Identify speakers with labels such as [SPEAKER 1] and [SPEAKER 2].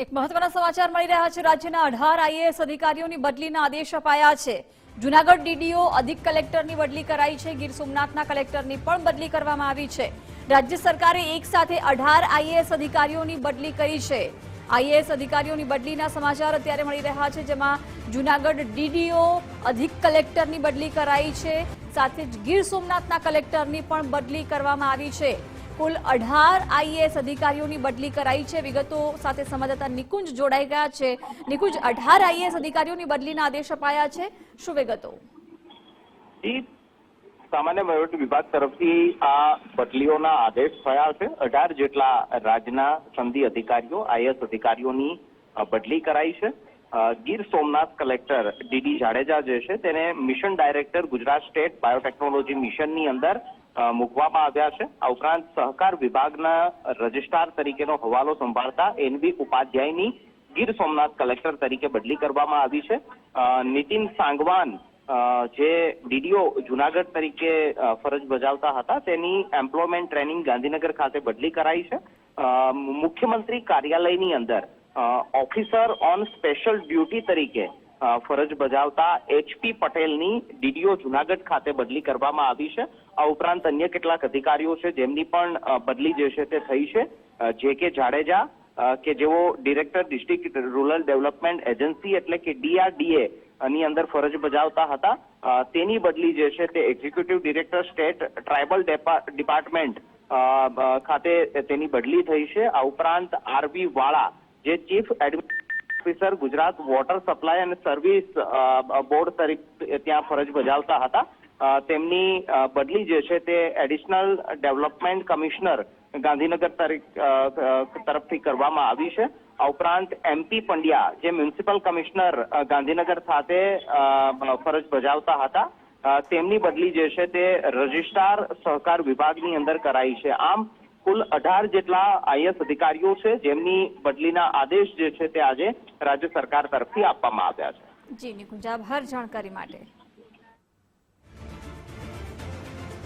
[SPEAKER 1] એક મહત્વના સમાચાર મળી રહ્યા છે. રાજ્યના અઢાર આઈએએસ અધિકારીઓની બદલીના આદેશ અપાયા છે. જુનાગઢ ડીડીઓ અધિક કલેક્ટરની બદલી કરાઈ છે. ગીર સોમનાથના કલેક્ટરની પણ બદલી કરવામાં આવી છે. રાજ્ય સરકારે એક સાથે અઢાર આઈએએસ અધિકારીઓની બદલી કરી છે. આઈએએસ અધિકારીઓની બદલીના સમાચાર અત્યારે મળી રહ્યા છે, જેમાં જુનાગઢ ડીડીઓ અધિક કલેક્ટરની બદલી કરાઈ છે. સાથે જ ગીર સોમનાથના કલેક્ટરની પણ બદલી કરવામાં આવી છે. કુલ અઢાર આઈએએસ અધિકારીઓની બદલી કરાઈ છે. વિગતો સાથે સંવાદદાતા નિકુંજ જોડાઈ ગયા છે. નિકુંજ, અઢાર આઈએએસ અધિકારીઓની બદલીના આદેશ અપાયા છે. શું વિગતો?
[SPEAKER 2] સામાન્ય વહીવટ વિભાગ તરફથી આ બદલીઓના આદેશ થયા છે. અઢાર જેટલા રાજ્યના સંધિ અધિકારીઓ આઈએસ અધિકારીઓની બદલી કરાઈ છે. ગીર સોમનાથ કલેક્ટર ડીડી જાડેજા જે છે, તેને mission director Gujarat state biotechnology મિશનની અંદર મૂકવામાં આવ્યા છે. આ ઉપરાંત સહકાર વિભાગના રજિસ્ટ્રાર તરીકેનો હવાલો સંભાળતા એનબી ઉપાધ્યાયની ગીર સોમનાથ કલેક્ટર તરીકે બદલી કરવામાં આવી છે. નીતિન સાંગવાન જે ડીડીઓ જુનાગઢ તરીકે ફરજ બજાવતા હતા, તેની એમ્પ્લોયમેન્ટ ટ્રેનિંગ ગાંધીનગર ખાતે બદલી કરાઈ છે. મુખ્યમંત્રી કાર્યાલયની અંદર ઓફિસર ઓન સ્પેશિયલ ડ્યુટી તરીકે ફરજ બજાવતા એચપી પટેલની ડીડીઓ જુનાગઢ ખાતે બદલી કરવામાં આવી છે. આ ઉપરાંત અન્ય કેટલાક અધિકારીઓ છે, જેમની પણ બદલી જે છે તે થઈ છે. જે કે જાડેજા કે જેઓ director district rural development agency એટલે કે ડીઆરડીએ ની અંદર ફરજ બજાવતા હતા. તેની બદલી જે છે તે એક્ઝિક્યુટિવ ડિરેક્ટર સ્ટેટ ટ્રાઇબલ ડેપા- ડિપાર્ટમેન્ટ ખાતે તેની બદલી થઈ છે. આ ઉપરાંત આરબી વાળા, જે chief officer Gujarat water supply અને સર્વિસ બોર્ડ તરીકે ત્યાં ફરજ બજાવતા હતા. તેમની બદલી જે છે તે એડિશનલ ડેવલપમેન્ટ કમિશનર ગાંધીનગર તરફથી કરવામાં આવી છે. આ ઉપરાંત એમપી પંડ્યા જે મ્યુનિસિપલ કમિશનર ગાંધીનગર ખાતે ફરજ બજાવતા હતા તેમની બદલી જે છે તે રજિસ્ટ્રાર સહકાર વિભાગની અંદર કરાઈ છે. આમ કુલ અઢાર જેટલા આઈએસ અધિકારીઓ છે, જેમની બદલીના આદેશ જે છે તે આજે રાજ્ય સરકાર તરફથી આપવામાં આવ્યા છે.
[SPEAKER 1] જી નિકુંજ, આભાર જાણકારી માટે.